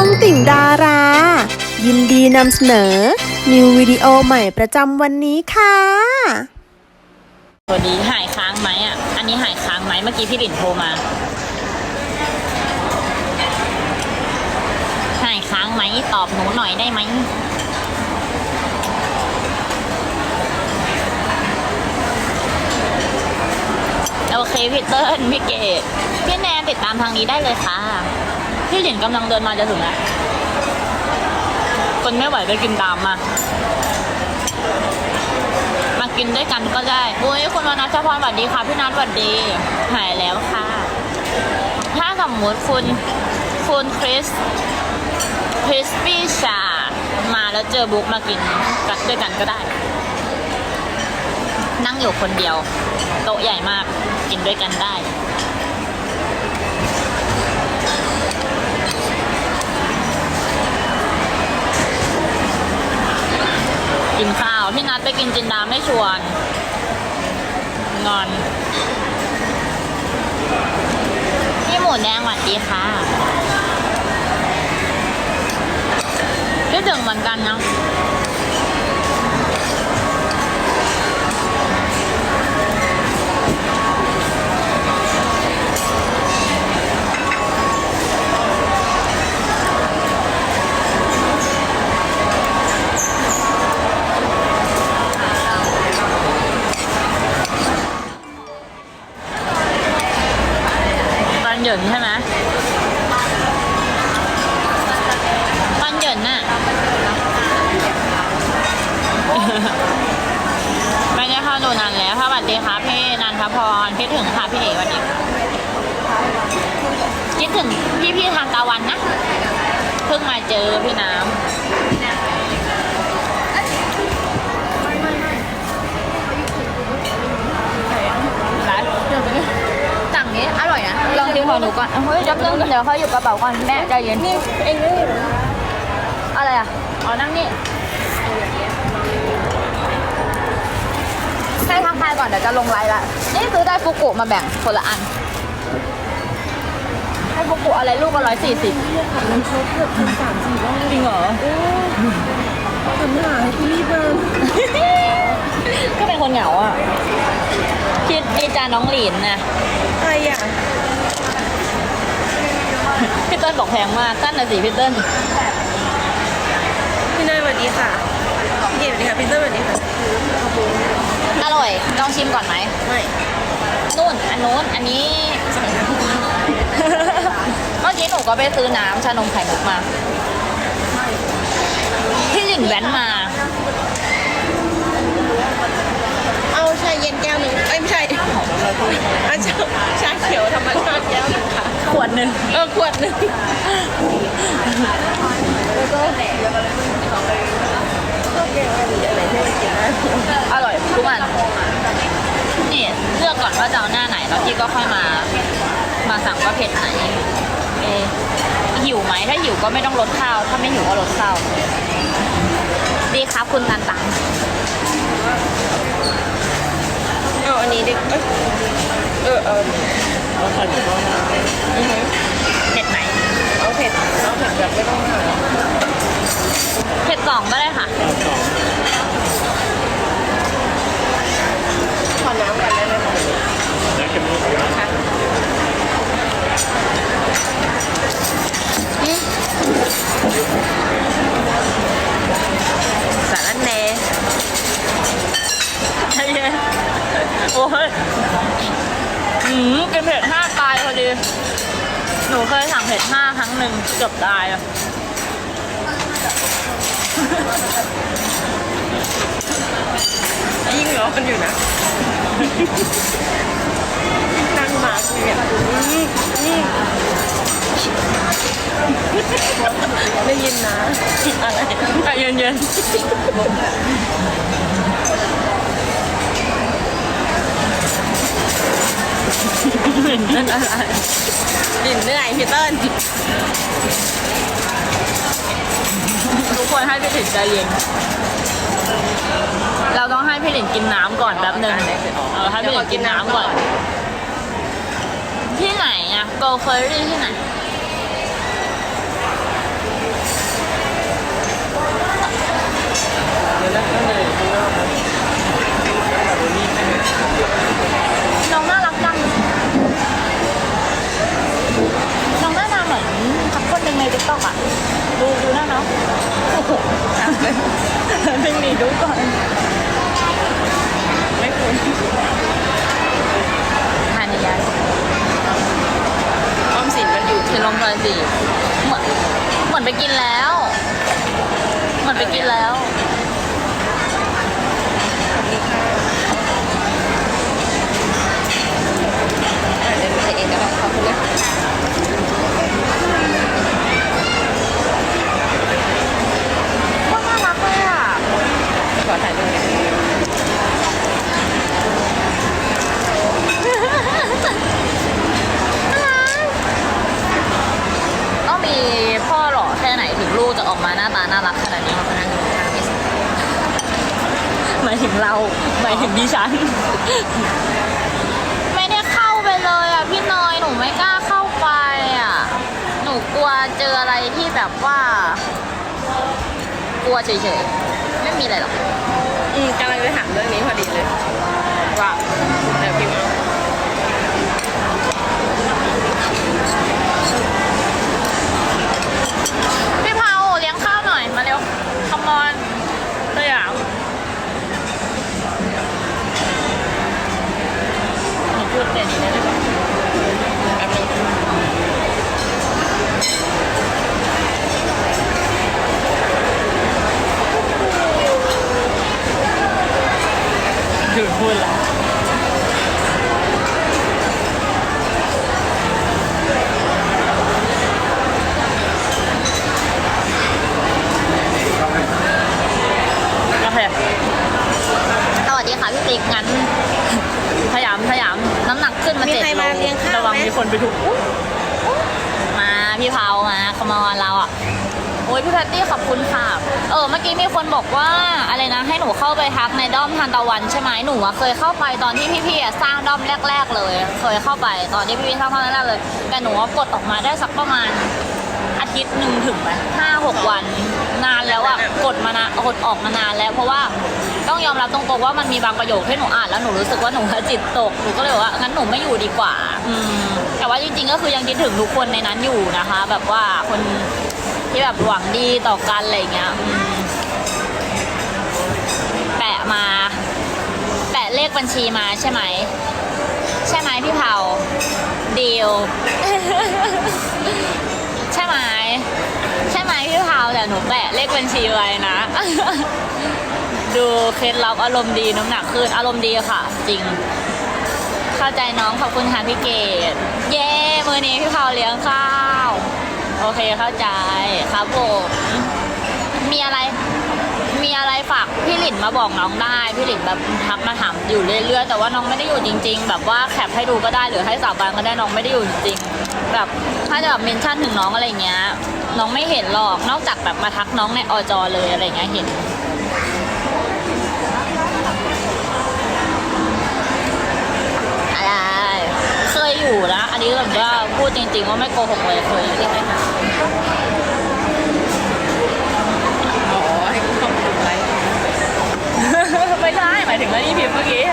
องติ่งดารา ยินดีนำเสนอ นิววิดีโอใหม่ประจำวันนี้ค่ะสวัสดีหายค้างไหมอะ อันนี้หายค้างไหมเมื่อกี้พี่หลินโทรมา หายค้างไหมตอบหนูหน่อยได้ไหมโอเคพี่เติ้ลพี่เกดพี่แนนติดตามทางนี้ได้เลยค่ะ พี่หลินกำลังเดินมาจะถึงแล้วคนไม่ไหวไปกินตามมา มากินด้วยกันก็ได้อุ้ยคุณวนัชพรสวัสดีค่ะ พี่นัทสวัสดี หายแล้วค่ะ ถ้าสมมติคุณคุณคริสคริสปี้ชา มาแล้วเจอบุ๊กมากินกันด้วยกันก็ได้ นั่งอยู่คนเดียว โต๊ะใหญ่มากกินด้วยกันได้ กินข้าวพี่นัดไปกินจินดาไม่ชวน งอน พี่หมูแดงหวัดดีค่ะคิดถึงเหมือนกันนะ พี่นันทพรคิดถึงค่ะพี่เอ๋วันนี้คิดถึงพี่พี่ๆทางตะวันนะ เพิ่งมาเจอพี่น้ำร้านสั่งนี้อร่อยนะลองชิมของหนูก่อนเฮ้ยจับนึงเดี๋ยวเขาอยู่กระเป๋าก่อนแม่ใจเย็นนี่เองนี่อะไรอะอ๋อนั่งนี่ ให้ทักทายก่อนเดี๋ยวจะลงไลน์ละ นี่ซื้อได้ฟุกุมาแบ่งคนละอัน ให้พวกกูอะไรลูกละร้อยสี่สิบมันครบเกือบถึงสามสี่รอบจริงเหรอทำหาให้กูรีบมาก็เป็นคนเหงาอะคิดดีจาน้องหลินนะใครอะพี่เติ้ลบอกแพงมากตั้นน่ะสิพี่เติ้ลพี่นายสวัสดีค่ะพี่เอ๋สวัสดีค่ะพี่เตอร์สวัสดีค่ะอ ร่อยลองชิมก่อนไหมไม่ นู่นอันนู้นอันนี้ เมื่อกี้หนูก็ไปซื้อน้ำชานมไข่มุกมาพี่หลินแว้นมา เอาชาเย็นแก้วหนึ่งเอ้ยไม่ใช่เอาชาชาเขียวธรรมชาติแก้วหนึงค่ะ ขวดหนึ่งเออขวดหนึ่ง อร่อยทุกวันนี่เลือกก่อนว่าจะเอาหน้าไหน แล้วพี่ก็ค่อยมา มาสั่งว่าเผ็ดไหนเอหิวไหมถ้าหิวก็ไม่ต้องลดข้าว ถ้าไม่หิวก็ลดข้าว ดีครับคุณตันตังเอาอันนี้ดิเอ้ยเออเออเอาใส่หมูทอดนะอือหือเผ็ดไหน เอาเผ็ดเอาเผ็ดแบบไม่ต้องหาเผ็ดสองก็ได้ค่ะ ยอืมกินเผ็ดห้าตายพอดี หนูเคยสั่งเผ็ดห้าครั้งหนึ่งเกือบตายอะยิ่งร้อนอยู่นะนั่งมาคุยอะอืมอืมได้ยินนะอะไรใจเย็นๆ หม็นนั่นอะไรดินเหนื่อยพี่เติ้ลทุกคนให้พี่หลินใจเย็น เราต้องให้พี่หลินกินน้ำก่อนแป๊บหนึ่งเออให้พี่หลินกินน้ำก่อน ที่ไหนอะโกเคอรี่ที่ไหน ดึงหนีดูก่อน ไม่คุ้นทานยาออมสินมันอยู่ที่ลมหน่อยสีเหมือนเหมือนไปกินแล้ว เหมือนไปกินแล้ว อะเดี๋ยวใส่เองก็ได้ขอบคุณนะว่าน่ารักเลยอะขอถ่ายรูปหน่อย ต้องมีพ่อหล่อแค่ไหนถึงลูกจะออกมาหน้าตาน่ารักขนาดนี้หมายถึงเราหมายถึงดิฉัน ไม่ได้เข้าไปเลยอะพี่เนยหนูไม่กล้าเข้าไปอะ หนูกลัวเจออะไรที่แบบว่า กลัว เฉยๆ ไม่มีอะไรหรอก อืมกำลังจะถามเรื่องนี้พอดีเลย ว่าเดี๋ยวพิมพ์เอาพี่เผาเลี้ยงข้าวหน่อย มาเร็วคอมอนสยามหนูพูดแต่นี้ได้ไหม แป๊บนึง หยุดพูดละโอเคสวัสดีค่ะพี่ติ๊กงั้น พยายามพยายามน้ำหนักขึ้นมา มี เจ็ด ใคร โล มาเลี้ยงข้าว ระวัง ไหม มีคนไปถูกมาพี่เผามาขมอนเราอะ โอ้ยพี่แพตตี้ขอบคุณค่ะ เออเมื่อกี้มี คนบอกว่าอะไรนะให้หนูเข้าไปทักในด้อมทานตะวันใช่ไหมหนูอะเคยเข้าไปตอนที่พี่ๆอะสร้างด้อมแรก ๆ เลย เคยเข้าไปตอนที่พี่ๆสร้างด้อมแรกๆเลย แต่หนูกดออกมาได้สักประมาณอาทิตย์หนึ่งถึงไหมห้าหกวัน นานแล้วอะกดมานานกดออกมานานแล้วเพราะว่าต้องยอมรับตรงๆว่ามันมีบางประโยคที่หนูอ่านแล้วหนูรู้สึกว่าหนูจิตตกหนูก็เลยบอกว่างั้นหนูไม่อยู่ดีกว่าอืมแต่ว่าจริงๆก็คือยังคิดถึงทุกคนในนั้นอยู่นะคะ แบบว่าคนที่แบบหวังดีต่อกันอะไรเงี้ยอืม เลขบัญชีมาใช่ไหม ใช่ไหมพี่เผาดีลใช่ไหมใช่ไหมพี่เผาแต่หนูแปะเลขบัญชีไว้นะ ดูเคล็ดลับอารมณ์ดีน้ำหนักขึ้นอารมณ์ดีค่ะ จริง เข้าใจน้องขอบคุณค่ะพี่เกดเย้มือนี้พี่เผาเลี้ยงข้าว โอเคเข้าใจครับผมมีอะไร มีอะไรฝากพี่หลินมาบอกน้องได้ พี่หลินแบบทักมาถามอยู่เรื่อยๆ แต่ว่าน้องไม่ได้อยู่จริง ๆ แบบว่าแคปให้ดูก็ได้หรือให้สาวบานก็ได้น้องไม่ได้อยู่จริงๆแบบถ้าจะแบบเมนชั่นถึงน้องอะไรเงี้ย น้องไม่เห็นหรอกนอกจากแบบมาทักน้องในอจเลยอะไรเงี้ยเห็นอะไรเคยอยู่นะ อันนี้แบบว่าพูดจริง ๆ ว่าไม่โกหกเลยเคยอยู่ที่ไหน อ๋อ ให้คุณขอบคุณไว้ ไม่ใช่หมายถึงว่านี่พิมพ์เมื่อกี้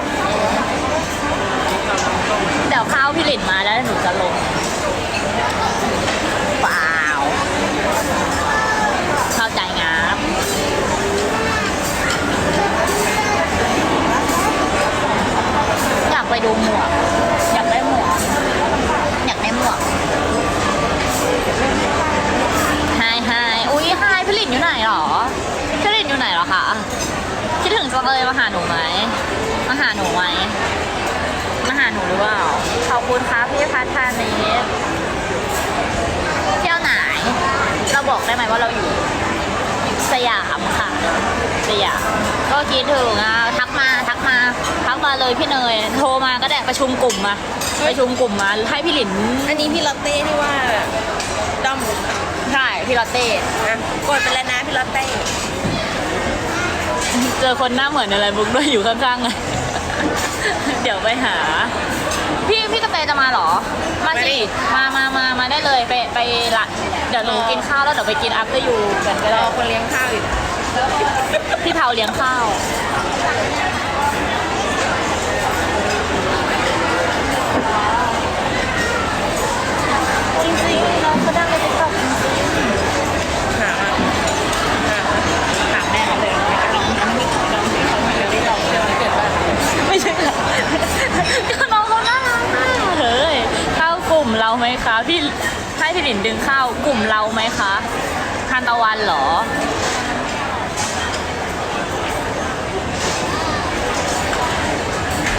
เดี๋ยวข้าวพี่หลินมาแล้วหนูจะลงเปล่าเข้าใจงับอยากไปดูหมวก อยากได้หมวก อยากได้หมวกไฮไฮอุ้ยไฮพี่หลินอยู่ไหนหรอพี่หลินอยู่ไหนหรอคะ งจังเลยมาหาหนูไหมมาหาหนูไหมมาหาหนูหรือเปล่าขอบคุณครับพี่พัฒนานิดเที่ยวไหน เราบอกได้ไหมว่าเราอยู่สยามค่ะสยามก็คิดถึงอะทักมาทักมาทักมาเลยพี่เนยโทรมาก็ได้ประชุมกลุ่มมาประชุมกลุ่มมาให้พี่หลินอันนี้พี่ลอตเต้ที่ว่าด้อมใช่พี่ลอตเต้นะกดไปแล้วนะพี่ลอตเต้ เจอคนหน้าเหมือนอะไรบุ๊กด้วยอยู่ข้างๆไงเดี๋ยวไปหา พี่พี่กระเตจะมาเหรอ มาสิ มามามามาได้เลยไปไปละ เดี๋ยวหนูกินข้าวแล้วเดี๋ยวไปกิน after you กันก็รได้อคนเลี้ยงข้าวอยู่พี่เผาเลี้ยงข้าว พี่ให้พี่หลินดึงเข้ากลุ่มเราไหมคะทานตะวันเหรอ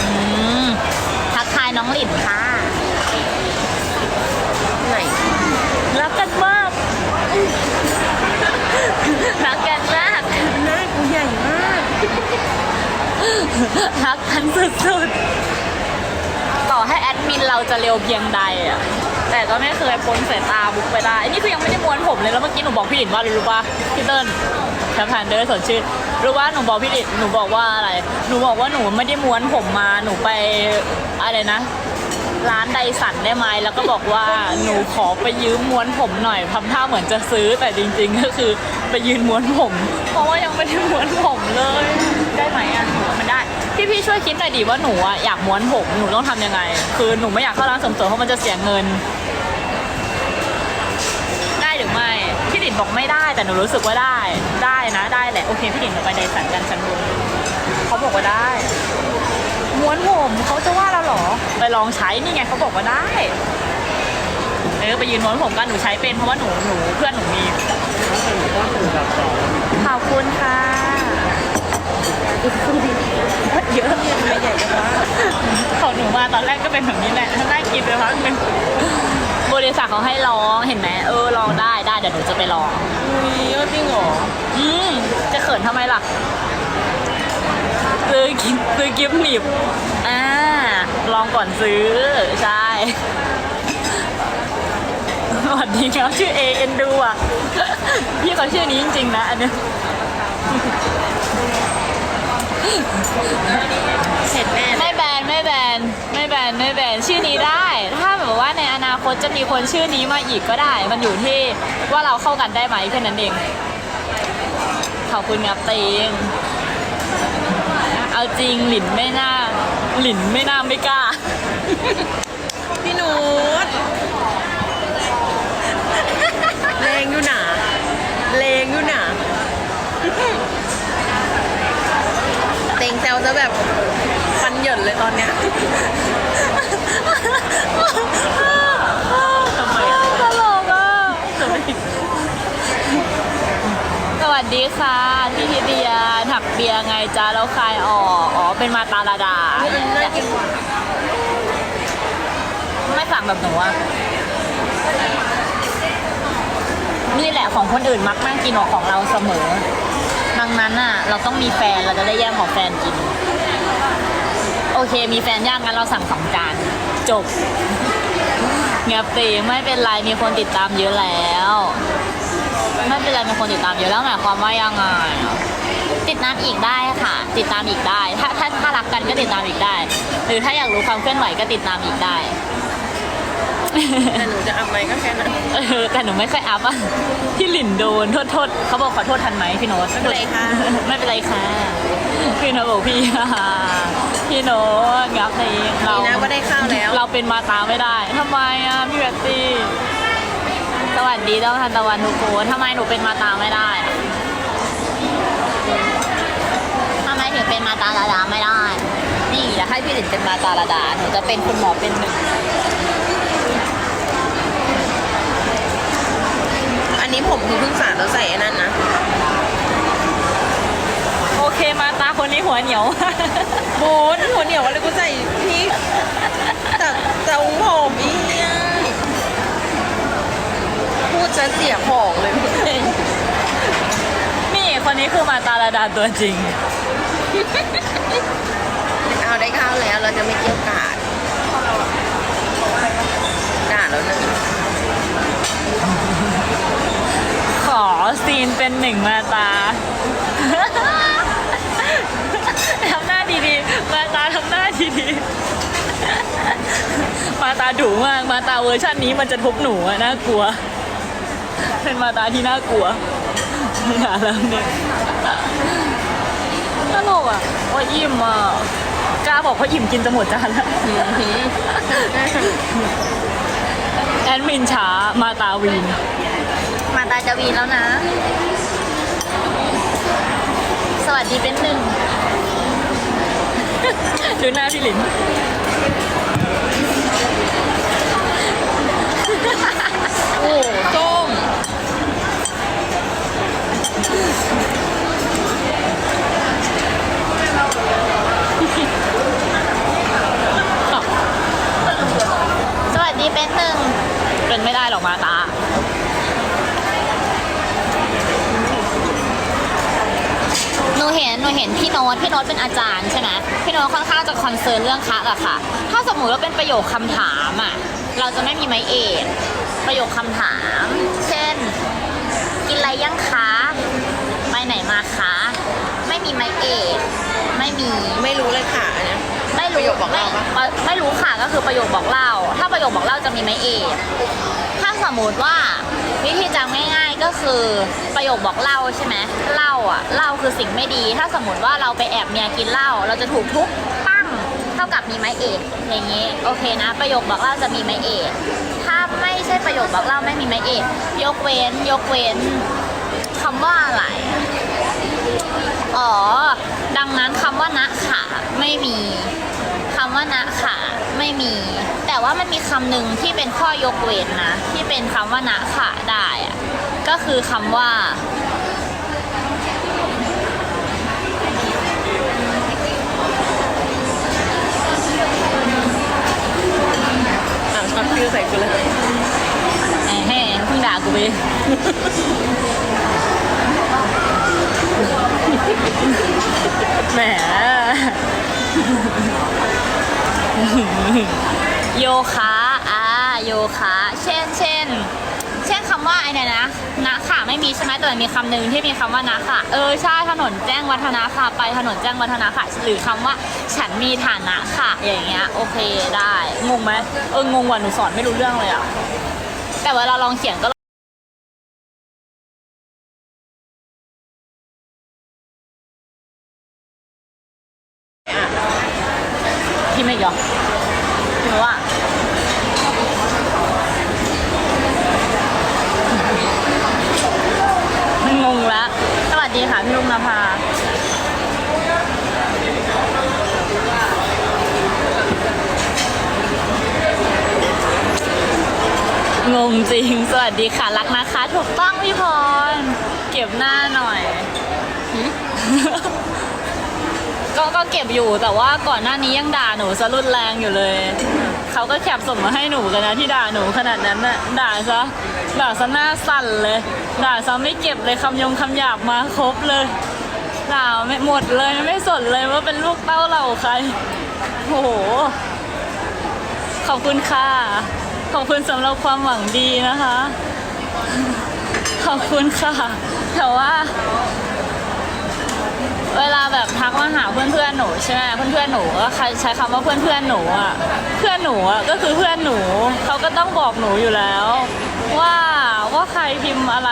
อืม ทักทายน้องหลินค่ะ ไหนรักกันมากรักกันมากหน้ากูใหญ่มาก รักกันสุดๆ ต่อให้แอดมินเราจะเร็วเพียงใดอะ แต่ก็ไม่เคยพ้นสายตาบุ๊กไปได้นี่คือยังไม่ได้ม้วนผมเลยแล้วเมื่อกี้หนูบอกพี่หลินว่าอะไรรู้ป่ะพี่เติ้ลแคปแพนเดอร์สดชื่นรู้ว่าหนูบอกพี่หลินหนูบอกว่าอะไร หนูบอกว่าหนูไม่ได้ม้วนผมมาหนูไปอะไรนะร้านไดสันได้ไหมแล้วก็บอกว่าหนูขอไปยืมม้วนผมหน่อยทำท่าเหมือนจะซื้อแต่จริง ๆ ก็คือไปยืนม้วนผม เพราะว่ายังไม่ได้ม้วนผมเลย ได้ไหมอะหนูว่ามันได้ พี่พี่ๆช่วยคิดหน่อยดิว่าหนูอะอยากม้วนผมหนูต้องทำยังไง คือหนูไม่อยากเข้าร้านเสริมสวยเพราะมันจะเสียเงิน ได้หรือไม่ พี่หลิน บอกไม่ได้แต่หนูรู้สึกว่าได้ได้นะได้แหละโอเคพี่หลินหนูไปไดสันกันชั้นบนเขาบอกว่าได้ม้วนผมเขาจะว่าเราเหรอ ไปลองใช้นี่ไงเขาบอกว่าได้เออไปยืนม้วนผมกันหนูใช้เป็นเพราะว่าหนูหนูเพื่อนหนูมีขอบคุณค่ะเยอะไม่ใหญ่จังวะของหนูมาตอนแรกก็เป็นแบบนี้แหละถ้ากินไปพักหนึ่ง ริษัทเขาให้ลองเห็นไหมเออลองได้ได้เดี๋ยวหนูจะไปลองอุ้ยเยอะจริงเหรออืมจะเขินทำไมล่ะซื้อกิฟซื้อกิฟต์หนีบอ่าลองก่อนซื้อใช่สวัสดีครับชื่อเอเอ็นดูอะพี่เขาชื่อนี้จริงๆนะอันเนี้ยเห็นแน่เลยไม่แบนไม่แบนไม่ แบนไม่แบนชื่อนี้ได้ ถ้าแบบว่าในอนาคตจะมีคนชื่อนี้มาอีกก็ได้ มันอยู่ที่ว่าเราเข้ากันได้ไหมแค่นั้นเองขอบคุณครับเตงเอาจริงหลินไม่น่าหลินไม่น่าไม่กล้า พี่นุชเลงอยู่หนาเลงอยู่หนาเต็งแซวจะแบบ เหยินเลยตอนเนี้ยทำไมตลกอะสวัสดีค่ะพี่ธิเดียถักเบียร์ไงจ้าแล้วคลายออกอ๋อ เป็นมาตาลาดา น่ากินกว่าไม่สั่งแบบหนูอะนี่แหละของคนอื่นมักนั่งกินกว่าของเราเสมอ ดังนั้นอะ เราต้องมีแฟนเราจะได้แย่งของแฟนกิน โอเค มีแฟนย่างงั้นเราสั่งสองจานจบเงียบตีไม่เป็นไรมีคนติดตามเยอะแล้ว ไม่เป็นไรมีคนติดตามเยอะแล้วหมายความว่ายังไงติดตามอีกได้ค่ะ ติดตามอีกได้ ถ้าถ้าถ้ารักกันก็ติดตามอีกได้ หรือถ้าอยากรู้ความเคลื่อนไหวก็ติดตามอีกได้แต่หนูจะเอาไหมก็แค่นั้นเออแต่หนูไม่ค่อยอัพอะพี่หลินโดนโทษโทษเขาบอกขอโทษทันไหมพี่โน้ตไม่เป็นไรค่ะไม่เป็นไรค่ะ พี่โน้ตบอกพี่พี่โน้ตงับในเราดีนะว่าได้ข้าวแล้ว เราเป็นมาตาไม่ได้ทำไมอะพี่แบตตี้ สวัสดีต้องทันตะวันทุกคนทำไมหนูเป็นมาตาไม่ได้อะทำไมถึงเป็นมาตาลาดาไม่ได้ นี่อยากให้พี่หลินเป็นมาตาลาดาหนูจะเป็นคุณหมอเป็นหนึ่งอันนี้ผมคือเพิ่งสาดแล้วใส่ไอ้นั่นนะ โอเคมาตา คนนี้หัวเหนียว โบนหัวเหนียวอะไรกูใส่พริกแต่แต่อุ้งผมอีเนี่ยพูดจะเสียของเลยพี่เองนี่คนนี้คือมาตาลาดาตัวจริง เอาได้ข้าวแล้วเราจะไม่เกี่ยวกาดกาดแล้วหนึ่งขอซีนเป็นหนึ่งมาตา ทำหน้าดีๆ มาตา ทำหน้าดีๆมาตาดุมาก มาตาเวอร์ชันนี้มันจะทุบหนูอะน่ากลัว เป็นมาตาที่น่ากลัวหาแล้วหนึ่งตลกอะว่าอิ่มอะกล้าบอกว่าอิ่มกินจะหมดจานแล้วแอดมินช้ามาตาวีน มาตาจะวีนแล้วนะ สวัสดีเป็นหนึ่ง ดูหน้าพี่หลินโอ้ส้มสวัสดีเป็นหนึ่งเป็นไม่ได้หรอกมาตา นูเห็นหนูเห็นพี่โน้ตพี่โน้ตเป็นอาจารย์ใช่ไหมพี่โน้ตค่อนข้างจะคอนเซิร์นเรื่องคะอะค่ะ ถ้าสมมุติว่าเป็นประโยคคำถามอะเราจะไม่มีไม้เอกประโยคคำถาม เช่น กินอะไรยังคะไปไหนมาคะไม่มีไม้เอกไม่มีไม่รู้เลยค่ะอันเนี้ย ไม่ประรู้โยคบอกเล่าปะ ไม่ไม่รู้ค่ะก็คือประโยคบอกเล่า ถ้าประโยคบอกเล่าจะมีไม้เอกถ้าสมมติว่า วิธีจำง่ายๆก็คือประโยคบอกเล่าใช่ไหมเล่าอะเล่าคือสิ่งไม่ดี ถ้าสมมติว่าเราไปแอบเมียกินเหล้าเราจะถูกทุบปั้งเท่ากับมีไม้เอกอย่างนี้โอเคนะ ประโยคบอกเล่าจะมีไม้เอกถ้าไม่ใช่ประโยคบอกเล่าไม่มีไม้เอกยกเว้น ยกเว้นคำว่าอะไรอ๋อดังนั้นคำว่านะค่ะไม่มีำว่านะค่ะไม่มี แต่ว่ามันมีคำหนึ่งที่เป็นข้อยกเว้นนะ ที่เป็นคำว่านะค่ะได้อะก็คือคำว่า อะช็อตฟิวใส่กูเลย แหมเพิ่งด่ากูไปแหม โยคะอ่าโยคะเช่นเช่นเช่นคำว่าไอ้นี่นะนะค่ะไม่มีใช่ไหมแต่มันมีคำหนึ่งที่มีคำว่านะค่ะ เออใช่ถนนแจ้งวัฒนะค่ะ ไปถนนแจ้งวัฒนะค่ะ หรือคำว่าฉันมีฐานะค่ะ อย่างเงี้ยโอเคได้ งงไหมเอองงว่ะหนูสอนไม่รู้เรื่องเลยอะแต่เวลาลองเขียนก็ พี่ไม่ยอมพี่บอกว่า งงแล้ว สวัสดีค่ะพี่ ลุงนภางงจริง สวัสดีค่ะ รักนะคะ ถูกต้องพี่พร เก็บหน้าหน่อย ก็ก็เก็บอยู่แต่ว่าก่อนหน้านี้ยังด่าหนูซะรุนแรงอยู่เลย เขาก็แคปส่งมาให้หนูกันนะที่ด่าหนูขนาดนั้นน่ะ ด่าซะ ด่าซะหน้าสั่นเลย ด่าซะไม่เก็บเลยคำยงคำหยาบมาครบเลยด่าไม่หมดเลยไม่สนเลยว่าเป็นลูกเต้าเหล่าใครโอ้โห ขอบคุณค่ะ ขอบคุณสำหรับความหวังดีนะคะ ขอบคุณค่ะ แต่ว่า เวลาแบบทักมาหาเพื่อนๆหนูใช่ไหมเพื่อนๆหนูก็ใช้คำว่าเพื่อนๆหนูอะเพื่อนหนูอะก็คือเพื่อนหนูเขาก็ต้องบอกหนูอยู่แล้ว ว่าว่าใครพิมพ์อะไร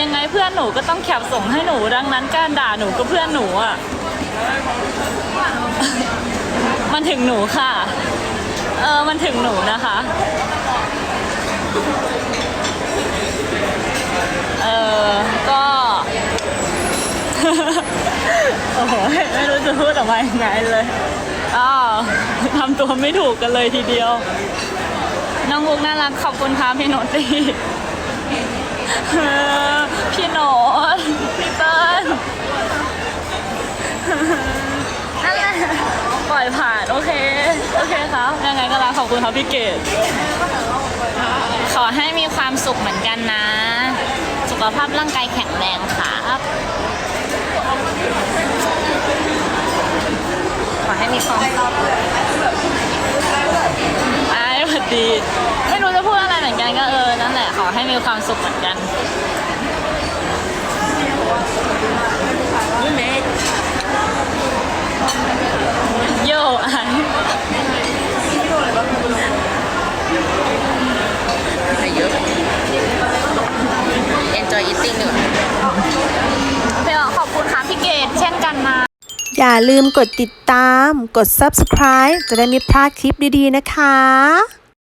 ยังไงเพื่อนหนูก็ต้องแคปส่งให้หนูดังนั้นการด่าหนูก็เพื่อนหนูอะ มันถึงหนูค่ะ เออมันถึงหนูนะคะ เออก็โอ้โหไม่รู้จะพูดออกมายังไงเลยอ้าวทำตัวไม่ถูกกันเลยทีเดียว น้องมุกน่ารักขอบคุณค่ะพี่โนตตี้เออพี่โนตพี่เติ้ลนั่นแหละปล่อยผ่านโอเค โอเคครับยังไงก็รักขอบคุณครับพี่เกดขอให้มีความสุขเหมือนกันนะ สุขภาพร่างกายแข็งแรงครับขอให้มีความสุขไอ้สวัสดี ให้มีความสุขเหมือนกันนี่เมกโย่ไอ้ใส่เยอะ enjoy eating หนึ่งเพี่ขอบคุณค่ะพี่เกดเช่นกันนะ อย่าลืมกดติดตาม กด subscribe จะได้ไม่พลาดคลิปดีๆนะคะ